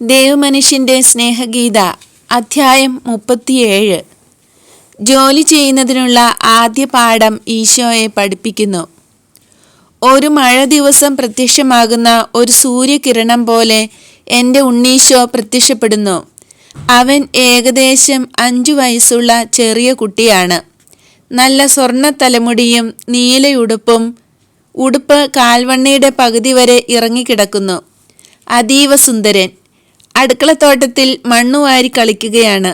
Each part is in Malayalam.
ദേവമനുഷ്യന്റെ സ്നേഹഗീത അധ്യായം മുപ്പത്തിയേഴ്. ജോലി ചെയ്യുന്നതിനുള്ള ആദ്യ പാഠം ഈശോയെ പഠിപ്പിക്കുന്നു. ഒരു മഴ ദിവസം പ്രത്യക്ഷമാകുന്ന ഒരു സൂര്യകിരണം പോലെ എന്റെ ഉണ്ണീശോ പ്രത്യക്ഷപ്പെടുന്നു. അവൻ ഏകദേശം അഞ്ചു വയസ്സുള്ള ചെറിയ കുട്ടിയാണ്. നല്ല സ്വർണ തലമുടിയും നീലയുടുപ്പും ഉടുപ്പ് കാൽവണ്ണയുടെ പകുതി വരെ ഇറങ്ങിക്കിടക്കുന്നു. അതീവ സുന്ദരൻ. അടുക്കളത്തോട്ടത്തിൽ മണ്ണുവാരി കളിക്കുകയാണ്.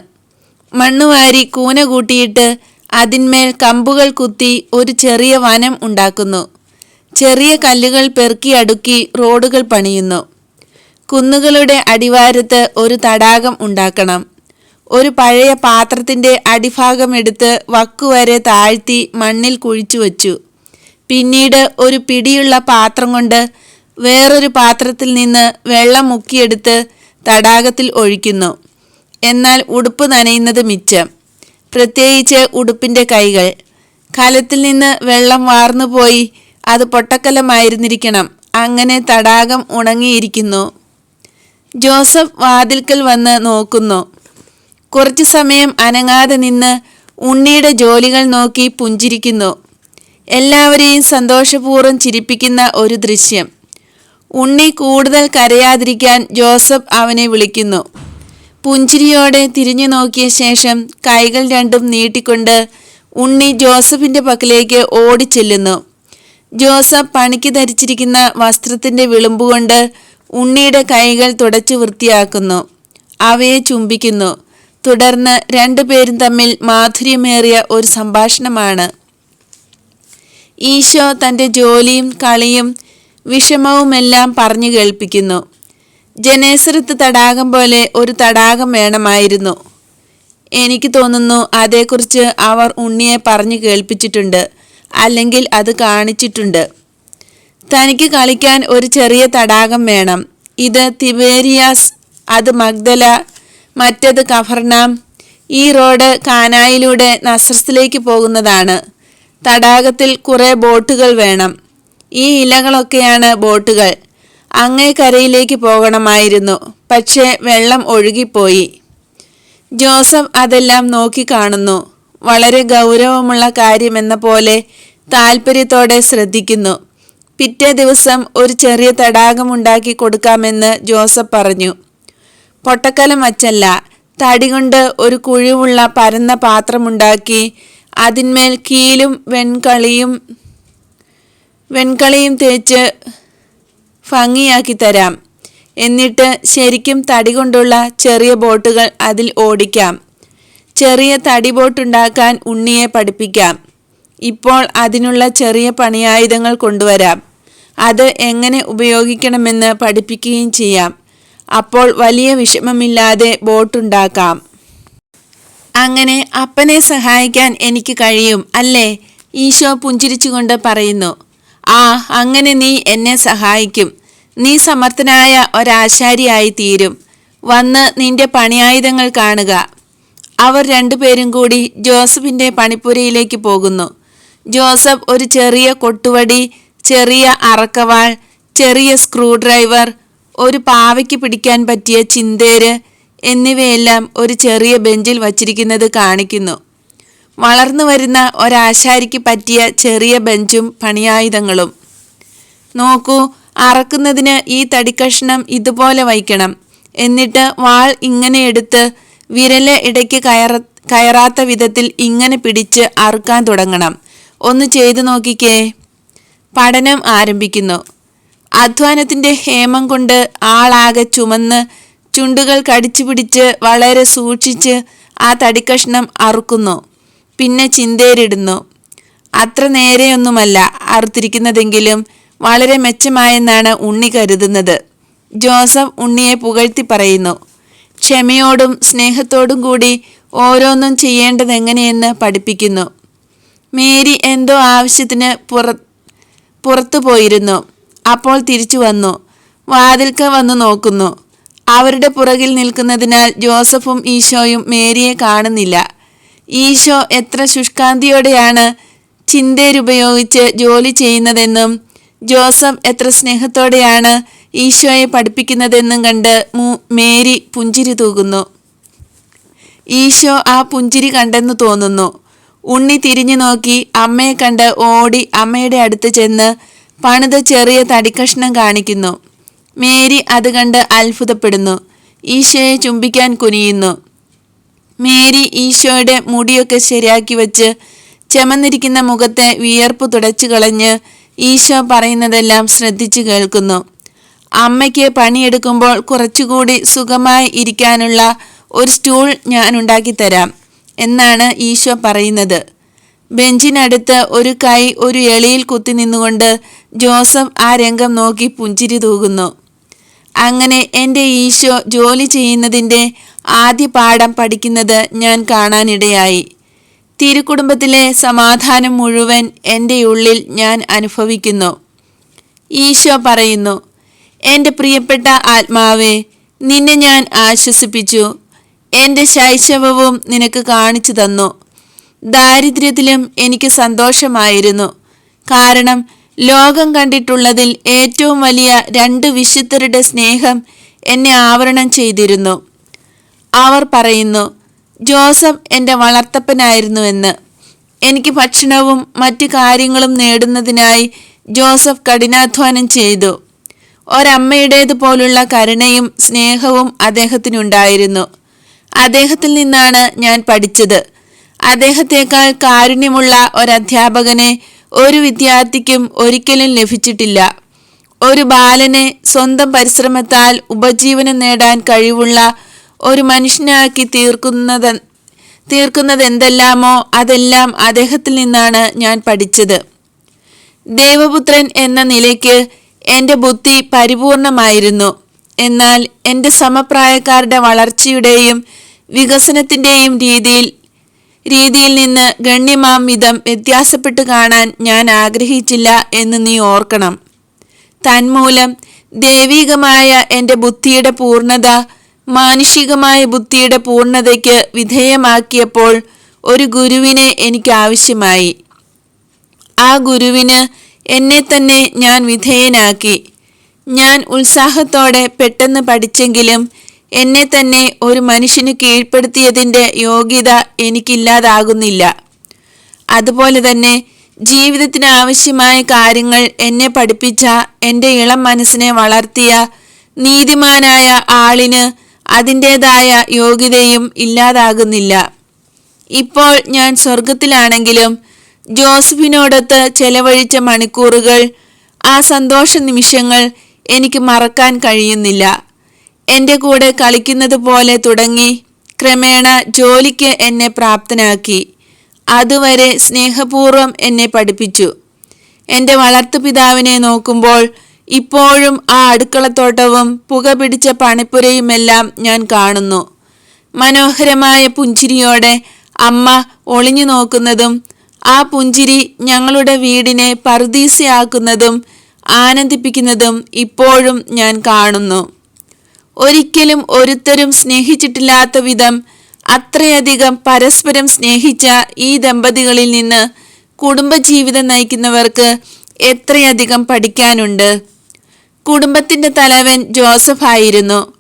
മണ്ണുവാരി കൂന കൂട്ടിയിട്ട് അതിന്മേൽ കമ്പുകൾ കുത്തി ഒരു ചെറിയ വനം ഉണ്ടാക്കുന്നു. ചെറിയ കല്ലുകൾ പെറുക്കി അടുക്കി റോഡുകൾ പണിയുന്നു. കുന്നുകളുടെ അടിവാരത്ത് ഒരു തടാകം ഉണ്ടാക്കണം. ഒരു പഴയ പാത്രത്തിന്റെ അടിഭാഗം എടുത്ത് വക്കുവരെ താഴ്ത്തി മണ്ണിൽ കുഴിച്ചു വച്ചു. പിന്നീട് ഒരു പിടിയുള്ള പാത്രം കൊണ്ട് വേറൊരു പാത്രത്തിൽ നിന്ന് വെള്ളം മുക്കിയെടുത്ത് തടാകത്തിൽ ഒഴിക്കുന്നു. എന്നാൽ ഉടുപ്പ് നനയുന്നത് മിച്ചം. പ്രത്യേകിച്ച് ഉടുപ്പിന്റെ കൈകൾ. കലത്തിൽ നിന്ന് വെള്ളം വാർന്നുപോയി അത് പൊട്ടക്കലമായിരുന്നിരിക്കണം. അങ്ങനെ തടാകം ഉണങ്ങിയിരിക്കുന്നു. ജോസഫ് വാതിൽക്കൽ വന്ന് നോക്കുന്നു. കുറച്ചു സമയം അനങ്ങാതെ നിന്ന് ഉണ്ണിയുടെ ജോലികൾ നോക്കി പുഞ്ചിരിക്കുന്നു. എല്ലാവരെയും സന്തോഷപൂർവം ചിരിപ്പിക്കുന്ന ഒരു ദൃശ്യം. ഉണ്ണി കൂടുതൽ കരയാതിരിക്കാൻ ജോസഫ് അവനെ വിളിക്കുന്നു. പുഞ്ചിരിയോടെ തിരിഞ്ഞു നോക്കിയ ശേഷം കൈകൾ രണ്ടും നീട്ടിക്കൊണ്ട് ഉണ്ണി ജോസഫിന്റെ പക്കലേക്ക് ഓടിച്ചെല്ലുന്നു ജോസഫ് പണിക്ക് ധരിച്ചിരിക്കുന്ന വസ്ത്രത്തിന്റെ വിളുമ്പുകൊണ്ട് ഉണ്ണിയുടെ കൈകൾ തുടച്ചു വൃത്തിയാക്കുന്നു. അവയെ ചുംബിക്കുന്നു. തുടർന്ന് രണ്ടുപേരും തമ്മിൽ മാധുര്യമേറിയ ഒരു സംഭാഷണമാണ്. ഈശോ തന്റെ ജോലിയും കളിയും വിഷമവുമെല്ലാം പറഞ്ഞു കേൾപ്പിക്കുന്നു. ജനേസരത്ത് തടാകം പോലെ ഒരു തടാകം വേണമായിരുന്നു. എനിക്ക് തോന്നുന്നു അതേക്കുറിച്ച് അവർ ഉണ്ണിയെ പറഞ്ഞു കേൾപ്പിച്ചിട്ടുണ്ട്. അല്ലെങ്കിൽ അത് കാണിച്ചിട്ടുണ്ട്. തനിക്ക് കളിക്കാൻ ഒരു ചെറിയ തടാകം വേണം. ഇത് തിബേരിയാസ് അത് മഗ്ദല മറ്റത് കഫർനാം. ഈ റോഡ് കാനായിലൂടെ നസ്രസിലേക്ക് പോകുന്നതാണ്. തടാകത്തിൽ കുറേ ബോട്ടുകൾ വേണം. ഈ ഇലകളൊക്കെയാണ് ബോട്ടുകൾ. അങ്ങേ കരയിലേക്ക് പോകണമായിരുന്നു. പക്ഷേ വെള്ളം ഒഴുകിപ്പോയി. ജോസഫ് അതെല്ലാം നോക്കിക്കാണുന്നു വളരെ ഗൗരവമുള്ള കാര്യമെന്ന പോലെ താല്പര്യത്തോടെ ശ്രദ്ധിക്കുന്നു. പിറ്റേ ദിവസം ഒരു ചെറിയ തടാകമുണ്ടാക്കി കൊടുക്കാമെന്ന് ജോസഫ് പറഞ്ഞു. പൊട്ടക്കലം വച്ചല്ല. തടി കൊണ്ട് ഒരു കുഴിവുള്ള പരന്ന പാത്രമുണ്ടാക്കി അതിന്മേൽ കീലും വെൺകളിയും വെൺകളിയും തേച്ച് ഭംഗിയാക്കി തരാം എന്നിട്ട് ശരിക്കും തടി കൊണ്ടുള്ള ചെറിയ ബോട്ടുകൾ അതിൽ ഓടിക്കാം. ചെറിയ തടി ബോട്ടുണ്ടാക്കാൻ ഉണ്ണിയെ പഠിപ്പിക്കാം. ഇപ്പോൾ അതിനുള്ള ചെറിയ പണിയായുധങ്ങൾ കൊണ്ടുവരാം. അത് എങ്ങനെ ഉപയോഗിക്കണമെന്ന് പഠിപ്പിക്കുകയും ചെയ്യാം. അപ്പോൾ വലിയ വിഷമമില്ലാതെ ബോട്ടുണ്ടാക്കാം. അങ്ങനെ അപ്പനെ സഹായിക്കാൻ എനിക്ക് കഴിയും അല്ലേ? ഈശോ പുഞ്ചിരിച്ചുകൊണ്ട് പറയുന്നു. ആ അങ്ങനെ നീ എന്നെ സഹായിക്കും. നീ സമർത്ഥനായ ഒരാശാരിയായി തീരും. വന്ന് നിന്റെ പണിയായുധങ്ങൾ കാണുക. അവർ രണ്ടുപേരും കൂടി ജോസഫിന്റെ പണിപ്പുരയിലേക്ക് പോകുന്നു. ജോസഫ് ഒരു ചെറിയ കൊട്ടുവടി ചെറിയ അറക്കവാൾ ചെറിയ സ്ക്രൂ ഡ്രൈവർ ഒരു പാവയ്ക്ക് പിടിക്കാൻ പറ്റിയ ചിന്തേര് എന്നിവയെല്ലാം ഒരു ചെറിയ ബെഞ്ചിൽ വച്ചിരിക്കുന്നത് കാണിക്കുന്നു. വളർന്നു വരുന്ന ഒരാശാരിക്ക് പറ്റിയ ചെറിയ ബെഞ്ചും പണിയായുധങ്ങളും. നോക്കൂ അറക്കുന്നതിന് ഈ തടിക്കഷ്ണം ഇതുപോലെ വയ്ക്കണം. എന്നിട്ട് വാൾ ഇങ്ങനെ എടുത്ത് വിരൽ ഇടയ്ക്ക് കയറ കയറാത്ത വിധത്തിൽ ഇങ്ങനെ പിടിച്ച് അറുക്കാൻ തുടങ്ങണം. ഒന്ന് ചെയ്തു നോക്കിക്കേ. പഠനം ആരംഭിക്കുന്നു. അധ്വാനത്തിന്റെ ഹേമം കൊണ്ട് ആളാകെ ചുമന്ന് ചുണ്ടുകൾ കടിച്ചു പിടിച്ച് വളരെ സൂക്ഷിച്ച് ആ തടിക്കഷ്ണം അറുക്കുന്നു. പിന്നെ ചിന്തേരിടുന്നു. അത്ര നേരെയൊന്നുമല്ല അറുത്തിരിക്കുന്നതെങ്കിലും വളരെ മെച്ചമായെന്നാണ് ഉണ്ണി കരുതുന്നത്. ജോസഫ് ഉണ്ണിയെ പുകഴ്ത്തി പറയുന്നു ക്ഷമയോടും സ്നേഹത്തോടും കൂടി ഓരോന്നും ചെയ്യേണ്ടതെങ്ങനെയെന്ന് പഠിപ്പിക്കുന്നു. മേരി എന്തോ ആവശ്യത്തിന് പുറ പുറത്തു പോയിരുന്നു. അപ്പോൾ തിരിച്ചു വന്നു. വാതിൽക്ക വന്നു നോക്കുന്നു. അവരുടെ പുറകിൽ നിൽക്കുന്നതിനാൽ ജോസഫും ഈശോയും മേരിയെ കാണുന്നില്ല. ഈശോ എത്ര ശുഷ്കാന്തിയോടെയാണ് ചിന്തേരുപയോഗിച്ച് ജോലി ചെയ്യുന്നതെന്നും ജോസഫ് എത്ര സ്നേഹത്തോടെയാണ് ഈശോയെ പഠിപ്പിക്കുന്നതെന്നും കണ്ട് മേരി പുഞ്ചിരി തൂകുന്നു. ഈശോ ആ പുഞ്ചിരി കണ്ടെന്ന് തോന്നുന്നു. ഉണ്ണി തിരിഞ്ഞു നോക്കി അമ്മയെ കണ്ട് ഓടി അമ്മയുടെ അടുത്ത് ചെന്ന് പണിത ചെറിയ തടിക്കഷ്ണം കാണിക്കുന്നു. മേരി അത് കണ്ട് അത്ഭുതപ്പെടുന്നു. ഈശോയെ ചുംബിക്കാൻ കുനിയുന്നു. മേരി ഈശോയുടെ മുടിയൊക്കെ ശരിയാക്കി വെച്ച് ചെമന്നിരിക്കുന്ന മുഖത്തെ വിയർപ്പ് തുടച്ചു കളഞ്ഞ് ഈശോ പറയുന്നതെല്ലാം ശ്രദ്ധിച്ചു കേൾക്കുന്നു. അമ്മയ്ക്ക് പണിയെടുക്കുമ്പോൾ കുറച്ചുകൂടി സുഖമായി ഇരിക്കാനുള്ള ഒരു സ്റ്റൂൾ ഞാൻ ഉണ്ടാക്കിത്തരാം എന്നാണ് ഈശോ പറയുന്നത്. ബെഞ്ചിനടുത്ത് ഒരു കൈ ഒരു എളിയിൽ കുത്തി നിന്നുകൊണ്ട് ജോസഫ് ആ രംഗം നോക്കി പുഞ്ചിരി തൂകുന്നു. അങ്ങനെ എന്റെ ഈശോ ജോലി ചെയ്യുന്നതിന്റെ ആദ്യ പാഠം പഠിക്കുന്നത് ഞാൻ കാണാനിടയായി. തിരുക്കുടുംബത്തിലെ സമാധാനം മുഴുവൻ എന്റെ ഉള്ളിൽ ഞാൻ അനുഭവിക്കുന്നു. ഈശോ പറയുന്നു എന്റെ പ്രിയപ്പെട്ട ആത്മാവേ നിന്നെ ഞാൻ ആശ്വസിപ്പിച്ചു. എന്റെ ശൈശവവും നിനക്ക് കാണിച്ചു തന്നു. ദാരിദ്ര്യത്തിലും എനിക്ക് സന്തോഷമായിരുന്നു. കാരണം ലോകം കണ്ടിട്ടുള്ളതിൽ ഏറ്റവും വലിയ രണ്ട് വിശുദ്ധരുടെ സ്നേഹം എന്നെ ആവരണം ചെയ്തിരുന്നു. അവർ പറയുന്നു ജോസഫ് എന്റെ വളർത്തപ്പനായിരുന്നുവെന്ന്. എനിക്ക് ഭക്ഷണവും മറ്റു കാര്യങ്ങളും നേടുന്നതിനായി ജോസഫ് കഠിനാധ്വാനം ചെയ്തു. ഒരമ്മയുടേതുപോലുള്ള കരുണയും സ്നേഹവും അദ്ദേഹത്തിനുണ്ടായിരുന്നു. അദ്ദേഹത്തിൽ നിന്നാണ് ഞാൻ പഠിച്ചത്. അദ്ദേഹത്തെക്കാൾ കാരുണ്യമുള്ള ഒരധ്യാപകനെ ഒരു വിദ്യാർത്ഥിക്കും ഒരിക്കലും ലഭിച്ചിട്ടില്ല. ഒരു ബാലനെ സ്വന്തം പരിശ്രമത്താൽ ഉപജീവനം നേടാൻ കഴിവുള്ള ഒരു മനുഷ്യനാക്കി തീർക്കുന്നത് എന്തെല്ലാമോ അതെല്ലാം അദ്ദേഹത്തിൽ നിന്നാണ് ഞാൻ പഠിച്ചത്. ദേവപുത്രൻ എന്ന നിലയ്ക്ക് എന്റെ ബുദ്ധി പരിപൂർണമായിരുന്നു. എന്നാൽ എന്റെ സമപ്രായക്കാരുടെ വളർച്ചയുടെയും വികസനത്തിന്റെയും രീതിയിൽ രീതിയിൽ നിന്ന് ഗണ്യമാം വിധം വ്യത്യാസപ്പെട്ട് കാണാൻ ഞാൻ ആഗ്രഹിച്ചില്ല എന്ന് നീ ഓർക്കണം. തന്മൂലം ദൈവികമായ എന്റെ ബുദ്ധിയുടെ പൂർണത മാനുഷികമായ ബുദ്ധിയുടെ പൂർണതയ്ക്ക് വിധേയമാക്കിയപ്പോൾ ഒരു ഗുരുവിനെ എനിക്ക് ആവശ്യമായി ആ ഗുരുവിന് എന്നെ തന്നെ ഞാൻ വിധേയനാക്കി. ഞാൻ ഉത്സാഹത്തോടെ പെട്ടെന്ന് പഠിച്ചെങ്കിലും എന്നെ തന്നെ ഒരു മനുഷ്യന് കീഴ്പ്പെടുത്തിയതിന്റെ യോഗ്യത എനിക്കില്ലാതാകുന്നില്ല. അതുപോലെ തന്നെ ജീവിതത്തിന് ആവശ്യമായ കാര്യങ്ങൾ എന്നെ പഠിപ്പിച്ച എന്റെ ഇളം മനസ്സിനെ വളർത്തിയ നീതിമാനായ ആളിന് അതിന്റേതായ യോഗ്യതയും ഇല്ലാതാകുന്നില്ല. ഇപ്പോൾ ഞാൻ സ്വർഗത്തിലാണെങ്കിലും ജോസഫിനോടൊത്ത് ചെലവഴിച്ച മണിക്കൂറുകൾ ആ സന്തോഷ നിമിഷങ്ങൾ എനിക്ക് മറക്കാൻ കഴിയുന്നില്ല. എന്റെ കൂടെ കളിക്കുന്നത് പോലെ തുടങ്ങി ക്രമേണ ജോലിക്ക് എന്നെ പ്രാപ്തനാക്കി. അതുവരെ സ്നേഹപൂർവം എന്നെ പഠിപ്പിച്ചു. എന്റെ വളർത്തുപിതാവിനെ നോക്കുമ്പോൾ ഇപ്പോഴും ആ അടുക്കളത്തോട്ടവും പുക പിടിച്ച പണിപ്പുരയുമെല്ലാം ഞാൻ കാണുന്നു. മനോഹരമായ പുഞ്ചിരിയോടെ അമ്മ ഒളിഞ്ഞു നോക്കുന്നതും ആ പുഞ്ചിരി ഞങ്ങളുടെ വീടിനെ പറുദീസയാക്കുന്നതും ആനന്ദിപ്പിക്കുന്നതും ഇപ്പോഴും ഞാൻ കാണുന്നു. ഒരിക്കലും ഒരുത്തരും സ്നേഹിച്ചിട്ടില്ലാത്ത വിധം അത്രയധികം പരസ്പരം സ്നേഹിച്ച ഈ ദമ്പതികളിൽ നിന്ന് കുടുംബജീവിതം നയിക്കുന്നവർക്ക് എത്രയധികം പഠിക്കാനുണ്ട്. കുടുംബത്തിന്റെ തലവൻ ജോസഫ് ആയിരുന്നു.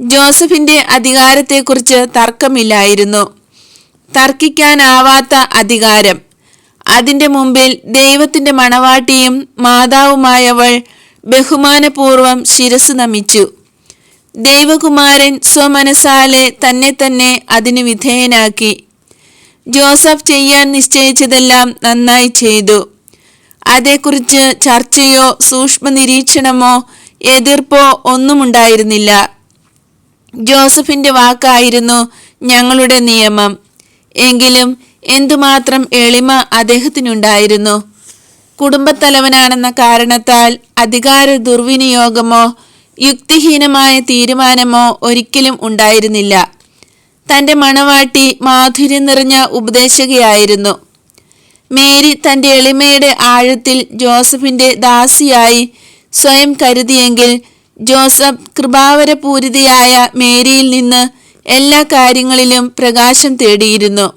ജോസഫിന്റെ അധികാരത്തെക്കുറിച്ച് തർക്കമില്ലായിരുന്നു. തർക്കിക്കാനാവാത്ത അധികാരം. അതിന്റെ മുമ്പിൽ ദൈവത്തിന്റെ മണവാട്ടിയും മാതാവുമായവൾ ബഹുമാനപൂർവം ശിരസ് നമിച്ചു. ദൈവകുമാരൻ സ്വമനസാലെ തന്നെ തന്നെ അതിനു വിധേയനാക്കി. ജോസഫ് ചെയ്യാൻ നിശ്ചയിച്ചതെല്ലാം നന്നായി ചെയ്തു. അതേക്കുറിച്ച് ചർച്ചയോ സൂക്ഷ്മ നിരീക്ഷണമോ എതിർപ്പോ ഒന്നുമുണ്ടായിരുന്നില്ല. ജോസഫിന്റെ വാക്കായിരുന്നു ഞങ്ങളുടെ നിയമം. എങ്കിലും എന്തുമാത്രം എളിമ അദ്ദേഹത്തിനുണ്ടായിരുന്നു. കുടുംബത്തലവനാണെന്ന കാരണത്താൽ അധികാര ദുർവിനിയോഗമോ യുക്തിഹീനമായ തീരുമാനമോ ഒരിക്കലും ഉണ്ടായിരുന്നില്ല. തന്റെ മണവാട്ടി മാധുര്യം നിറഞ്ഞ ഉപദേശകയായിരുന്നു. മേരി തന്റെ എളിമയുടെ ആഴത്തിൽ ജോസഫിന്റെ ദാസിയായി സ്വയം കരുതിയെങ്കിൽ ജോസഫ് കൃപാവരപൂരിതയായ മേരിയിൽ നിന്ന് എല്ലാ കാര്യങ്ങളിലും പ്രകാശം തേടിയിരുന്നു.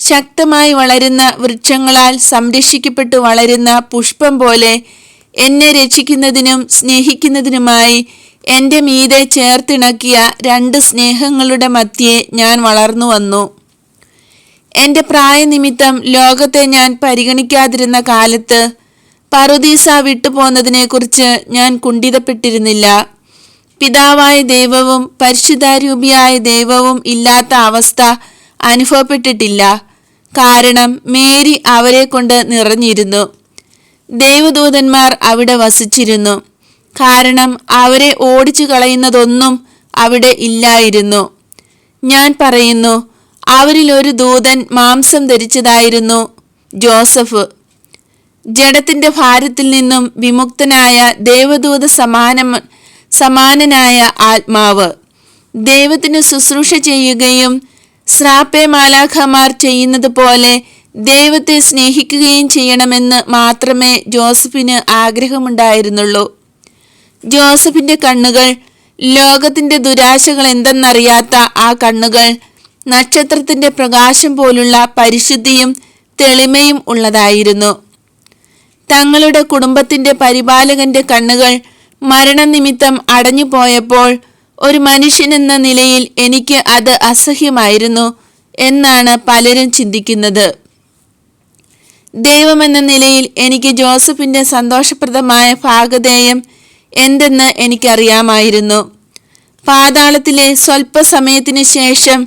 ശക്തമായി വളരുന്ന വൃക്ഷങ്ങളാൽ സംരക്ഷിക്കപ്പെട്ടു വളരുന്ന പുഷ്പം പോലെ എന്നെ രക്ഷിക്കുന്നതിനും സ്നേഹിക്കുന്നതിനുമായി എന്റെ മീതെ ചേർത്തിണക്കിയ രണ്ട് സ്നേഹങ്ങളുടെ മധ്യേ ഞാൻ വളർന്നു വന്നു. എന്റെ പ്രായനിമിത്തം ലോകത്തെ ഞാൻ പരിഗണിക്കാതിരുന്ന കാലത്ത് പറുദീസ വിട്ടുപോന്നതിനെക്കുറിച്ച് ഞാൻ കുണ്ഠിതപ്പെട്ടിരുന്നില്ല. പിതാവായ ദൈവവും പരിശുദ്ധാരൂപിയായ ദൈവവും ഇല്ലാത്ത അവസ്ഥ അനുഭവപ്പെട്ടിട്ടില്ല. കാരണം മേരി അവരെ കൊണ്ട് നിറഞ്ഞിരുന്നു. ദൈവദൂതന്മാർ അവിടെ വസിച്ചിരുന്നു. കാരണം അവരെ ഓടിച്ചു കളയുന്നതൊന്നും അവിടെ ഇല്ലായിരുന്നു. ഞാൻ പറയുന്നു അവരിൽ ഒരു ദൂതൻ മാംസം ധരിച്ചതായിരുന്നു ജോസഫ്. ജഡത്തിന്റെ ഭാരത്തിൽ നിന്നും വിമുക്തനായ ദേവദൂത സമാനം സമാനനായ ആത്മാവ്. ദൈവത്തിന് ശുശ്രൂഷ ചെയ്യുകയും സ്രാപ്പെ മാലാഖമാർ ചെയ്യുന്നത് പോലെ ദൈവത്തെ സ്നേഹിക്കുകയും ചെയ്യണമെന്ന് മാത്രമേ ജോസഫിന് ആഗ്രഹമുണ്ടായിരുന്നുള്ളൂ. ജോസഫിന്റെ കണ്ണുകൾ ലോകത്തിന്റെ ദുരാശകൾ എന്തെന്നറിയാത്ത ആ കണ്ണുകൾ നക്ഷത്രത്തിന്റെ പ്രകാശം പോലുള്ള പരിശുദ്ധിയും തെളിമയും ഉള്ളതായിരുന്നു. തങ്ങളുടെ കുടുംബത്തിന്റെ പരിപാലകന്റെ കണ്ണുകൾ മരണനിമിത്തം അടഞ്ഞുപോയപ്പോൾ ഒരു മനുഷ്യനെന്ന നിലയിൽ എനിക്ക് അത് അസഹ്യമായിരുന്നു എന്നാണ് പലരും ചിന്തിക്കുന്നത്. ദൈവമെന്ന നിലയിൽ എനിക്ക് ജോസഫിന്റെ സന്തോഷപ്രദമായ ഭാഗധേയം എന്തെന്ന് എനിക്കറിയാമായിരുന്നു. പാതാളത്തിലെ സ്വല്പസമയത്തിന് ശേഷം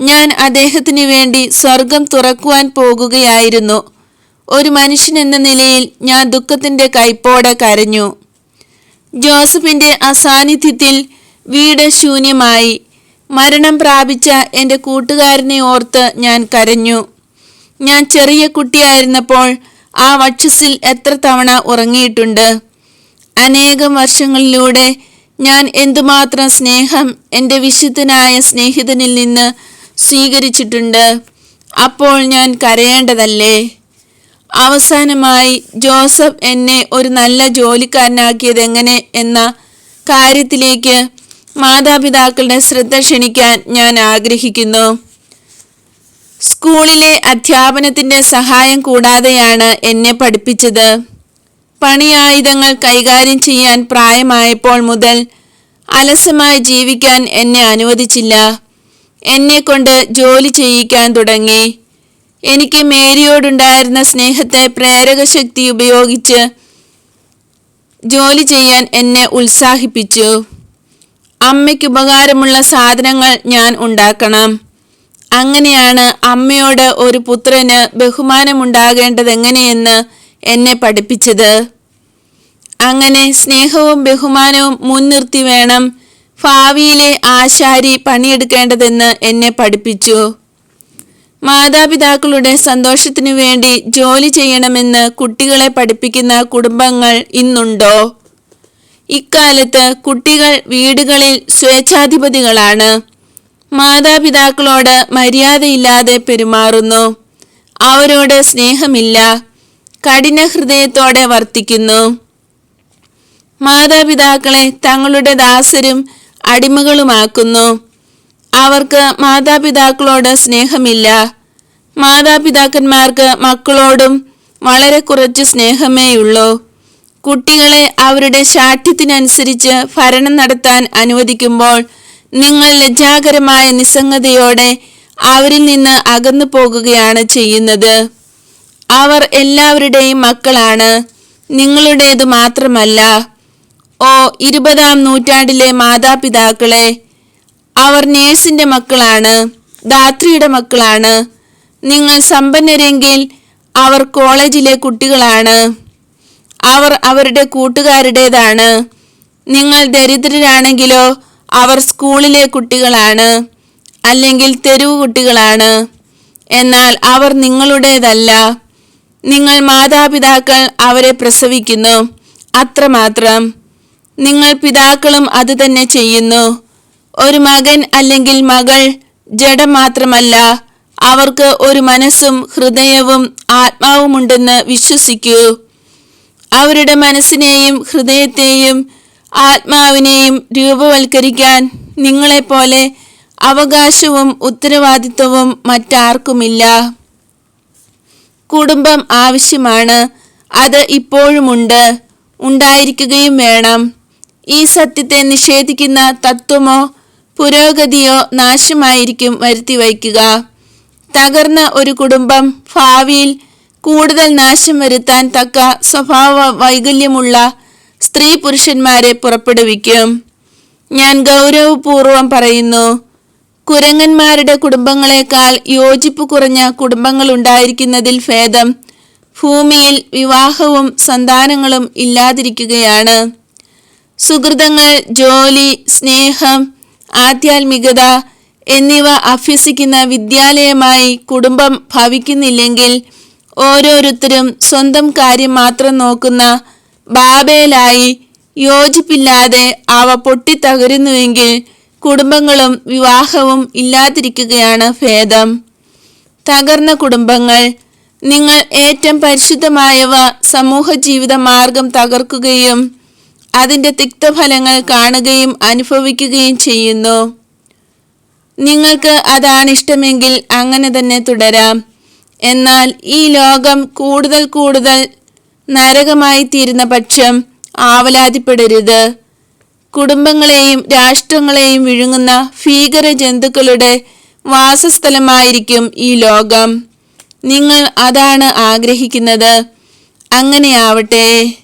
ഞാൻ അദ്ദേഹത്തിന് വേണ്ടി സ്വർഗം തുറക്കുവാൻ പോകുകയായിരുന്നു. ഒരു മനുഷ്യൻ എന്ന നിലയിൽ ഞാൻ ദുഃഖത്തിന്റെ കൈപ്പോടെ കരഞ്ഞു. ജോസഫിന്റെ അസാന്നിധ്യത്തിൽ വീട് ശൂന്യമായി. മരണം പ്രാപിച്ച എന്റെ കൂട്ടുകാരനെ ഓർത്ത് ഞാൻ കരഞ്ഞു. ഞാൻ ചെറിയ കുട്ടിയായിരുന്നപ്പോൾ ആ വക്ഷസിൽ എത്ര തവണ ഉറങ്ങിയിട്ടുണ്ട്. അനേകം വർഷങ്ങളിലൂടെ ഞാൻ എന്തുമാത്രം സ്നേഹം എന്റെ വിശുദ്ധനായ സ്നേഹിതനിൽ നിന്ന് സ്വീകരിച്ചിട്ടുണ്ട്. അപ്പോൾ ഞാൻ കരയേണ്ടതല്ലേ? അവസാനമായി ജോസഫ് എന്നെ ഒരു നല്ല ജോലിക്കാരനാക്കിയത് എങ്ങനെ എന്ന കാര്യത്തിലേക്ക് മാതാപിതാക്കളുടെ ശ്രദ്ധ ക്ഷണിക്കാൻ ഞാൻ ആഗ്രഹിക്കുന്നു. സ്കൂളിലെ അധ്യാപനത്തിന്റെ സഹായം കൂടാതെയാണ് എന്നെ പഠിപ്പിച്ചത്. പണിയായുധങ്ങൾ കൈകാര്യം ചെയ്യാൻ പ്രായമായപ്പോൾ മുതൽ അലസമായി ജീവിക്കാൻ എന്നെ അനുവദിച്ചില്ല. എന്നെ കൊണ്ട് ജോലി ചെയ്യിക്കാൻ തുടങ്ങി. എനിക്ക് മേരിയോടുണ്ടായിരുന്ന സ്നേഹത്തെ പ്രേരകശക്തി ഉപയോഗിച്ച് ജോലി ചെയ്യാൻ എന്നെ ഉത്സാഹിപ്പിച്ചു. അമ്മയ്ക്ക് ഉപകാരമുള്ള സാധനങ്ങൾ ഞാൻ ഉണ്ടാക്കണം. അങ്ങനെയാണ് അമ്മയോട് ഒരു പുത്രന് ബഹുമാനമുണ്ടാകേണ്ടതെങ്ങനെയെന്ന് എന്നെ പഠിപ്പിച്ചത്. അങ്ങനെ സ്നേഹവും ബഹുമാനവും മുൻനിർത്തി വേണം ഭാവിയിലെ ആശാരി പണിയെടുക്കേണ്ടതെന്ന് എന്നെ പഠിപ്പിച്ചു. മാതാപിതാക്കളുടെ സന്തോഷത്തിനു വേണ്ടി ജോലി ചെയ്യണമെന്ന് കുട്ടികളെ പഠിപ്പിക്കുന്ന കുടുംബങ്ങൾ ഇന്നുണ്ടോ? ഇക്കാലത്ത് കുട്ടികൾ വീടുകളിൽ സ്വേച്ഛാധിപതികളാണ്. മാതാപിതാക്കളോട് മര്യാദയില്ലാതെ പെരുമാറുന്നു. അവരോട് സ്നേഹമില്ല. കഠിന ഹൃദയത്തോടെ വർത്തിക്കുന്നു. മാതാപിതാക്കളെ തങ്ങളുടെ ദാസരും അടിമകളുമാക്കുന്നു. അവർക്ക് മാതാപിതാക്കളോട് സ്നേഹമില്ല. മാതാപിതാക്കന്മാർക്ക് മക്കളോടും വളരെ കുറച്ച് സ്നേഹമേയുള്ളൂ. കുട്ടികളെ അവരുടെ ശാഠ്യത്തിനനുസരിച്ച് ഭരണം നടത്താൻ അനുവദിക്കുമ്പോൾ നിങ്ങൾ ലജ്ജാകരമായ നിസ്സംഗതയോടെ അവരിൽ നിന്ന് അകന്നു പോകുകയാണ് ചെയ്യുന്നത്. അവർ എല്ലാവരുടെയും മക്കളാണ്. നിങ്ങളുടേത് മാത്രമല്ല. ഓ ഇരുപതാം നൂറ്റാണ്ടിലെ മാതാപിതാക്കളെ അവർ നേഴ്സിന്റെ മക്കളാണ് ധാത്രിയുടെ മക്കളാണ്. നിങ്ങൾ സമ്പന്നരെങ്കിൽ അവർ കോളേജിലെ കുട്ടികളാണ്. അവർ അവരുടെ കൂട്ടുകാരുടേതാണ്. നിങ്ങൾ ദരിദ്രരാണെങ്കിലോ അവർ സ്കൂളിലെ കുട്ടികളാണ് അല്ലെങ്കിൽ തെരുവ് കുട്ടികളാണ്. എന്നാൽ അവർ നിങ്ങളുടേതല്ല. നിങ്ങൾ മാതാപിതാക്കൾ അവരെ പ്രസവിക്കുന്നു. അത്രമാത്രം. നിങ്ങൾ പിതാക്കളും അത് തന്നെ ചെയ്യുന്നു. ഒരു മകൻ അല്ലെങ്കിൽ മകൾ ജഡം മാത്രമല്ല അവർക്ക് ഒരു മനസ്സും ഹൃദയവും ആത്മാവുമുണ്ടെന്ന് വിശ്വസിക്കൂ. അവരുടെ മനസ്സിനെയും ഹൃദയത്തെയും ആത്മാവിനെയും രൂപവൽക്കരിക്കാൻ നിങ്ങളെപ്പോലെ അവകാശവും ഉത്തരവാദിത്വവും മറ്റാർക്കുമില്ല. കുടുംബം ആവശ്യമാണ് അത് ഇപ്പോഴുമുണ്ട് ഉണ്ടായിരിക്കുകയും വേണം. ഈ സത്യത്തെ നിഷേധിക്കുന്ന തത്വമോ പുരോഗതിയോ നാശമായിരിക്കും വരുത്തി വയ്ക്കുക. തകർന്ന ഒരു കുടുംബം ഭാവിയിൽ കൂടുതൽ നാശം വരുത്താൻ തക്ക സ്വഭാവ വൈകല്യമുള്ള സ്ത്രീ പുരുഷന്മാരെ പുറപ്പെടുവിക്കും. ഞാൻ ഗൗരവപൂർവം പറയുന്നു കുരങ്ങന്മാരുടെ കുടുംബങ്ങളെക്കാൾ യോജിപ്പ് കുറഞ്ഞ കുടുംബങ്ങൾ ഉണ്ടായിരിക്കുന്നതിൽ ഭേദം ഭൂമിയിൽ വിവാഹവും സന്താനങ്ങളും ഇല്ലാതിരിക്കുകയാണ്. സുഹൃതങ്ങൾ ജോലി സ്നേഹം ആധ്യാത്മികത എന്നിവ അഭ്യസിക്കുന്ന വിദ്യാലയമായി കുടുംബം ഭവിക്കുന്നില്ലെങ്കിൽ ഓരോരുത്തരും സ്വന്തം കാര്യം മാത്രം നോക്കുന്ന ബാബേലായി യോജിപ്പില്ലാതെ അവ പൊട്ടിത്തകരുന്നുവെങ്കിൽ കുടുംബങ്ങളും വിവാഹവും ഇല്ലാതിരിക്കുകയാണ് ഭേദം. തകർന്ന കുടുംബങ്ങൾ നിങ്ങൾ ഏറ്റവും പരിശുദ്ധമായവ സമൂഹ ജീവിത മാർഗം തകർക്കുകയും അതിന്റെ തിക്തഫലങ്ങൾ കാണുകയും അനുഭവിക്കുകയും ചെയ്യുന്നു. നിങ്ങൾക്ക് അതാണ് ഇഷ്ടമെങ്കിൽ അങ്ങനെ തന്നെ തുടരാം. എന്നാൽ ഈ ലോകം കൂടുതൽ കൂടുതൽ നരകമായി തീരുന്ന പക്ഷം ആവലാതിപ്പെടരുത്. കുടുംബങ്ങളെയും രാഷ്ട്രങ്ങളെയും വിഴുങ്ങുന്ന ഭീകര ജന്തുക്കളുടെ വാസസ്ഥലമായിരിക്കും ഈ ലോകം. നിങ്ങൾ അതാണ് ആഗ്രഹിക്കുന്നത്. അങ്ങനെയാവട്ടെ.